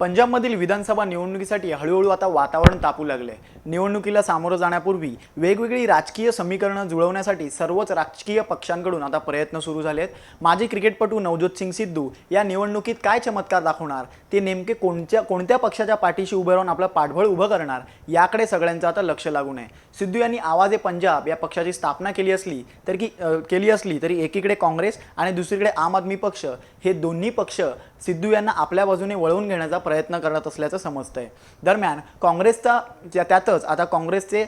पंजाबमधील विधानसभा निवडणुकीसाठी हळूहळू आता वातावरण तापू लागले निवडणुकीला सामोरं जाण्यापूर्वी वेगवेगळी राजकीय समीकरणं जुळवण्यासाठी सर्वच राजकीय पक्षांकडून आता प्रयत्न सुरू झाले आहेत माजी क्रिकेटपटू नवज्योत सिंग सिद्धू या निवडणुकीत काय चमत्कार दाखवणार? ते नेमके कोणत्या कोणत्या पक्षाच्या पाठीशी उभं राहून आपलं पाठबळ उभं करणार? याकडे सगळ्यांचं आता लक्ष लागून आहे सिद्धू यांनी आवाज ए पंजाब या पक्षाची स्थापना केली असली तर की केली असली तरी एकीकडे काँग्रेस आणि दुसरीकडे आम आदमी पक्ष. हे दोन्ही पक्ष सिद्धू यांना आपल्या बाजूने वळवून घेण्याचा प्रयत्न करत असल्याचं समजतंय. दरम्यान काँग्रेसचा त्या- त्यातच आता काँग्रेसचे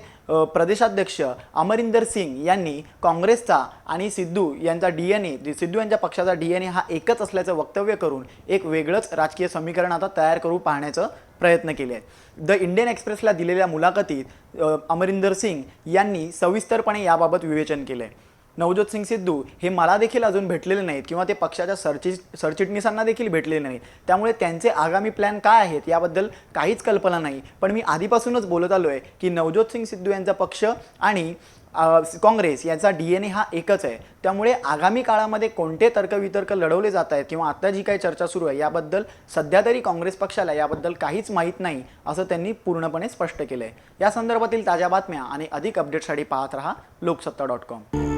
प्रदेशाध्यक्ष अमरिंदर सिंग यांनी काँग्रेसचा आणि सिद्धू यांचा डी एन ए सिद्धू यांच्या पक्षाचा डी एन ए हा एकच असल्याचं वक्तव्य करून एक वेगळंच राजकीय समीकरण आता तयार करू पाहण्याचं प्रयत्न केले आहेत. द इंडियन एक्सप्रेसला दिलेल्या मुलाखतीत अमरिंदर सिंग यांनी सविस्तरपणे याबाबत विवेचन केलं आहे नवज्योत सिंग सिद्धू हे मला देखील अजून भेटलेले नाहीत किंवा ते पक्षाच्या सरचि सरचिटणीसांना देखील भेटलेले नाहीत. त्यामुळे त्यांचे आगामी प्लॅन काय आहेत याबद्दल काहीच कल्पना नाही. पण मी आधीपासूनच बोलत आलो आहे की नवज्योत सिंग सिद्धू यांचा पक्ष आणि काँग्रेस यांचा डी एन ए हा एकच आहे. त्यामुळे आगामी काळामध्ये कोणते तर्कवितर्क लढवले जात आहेत किंवा आता जी काही चर्चा सुरू आहे याबद्दल सध्या तरी काँग्रेस पक्षाला याबद्दल काहीच माहीत नाही असं त्यांनी पूर्णपणे स्पष्ट केलं आहे या संदर्भातील ताज्या बातम्या आणि अधिक अपडेटसाठी पाहत रहा लोकसत्ता डॉट कॉम.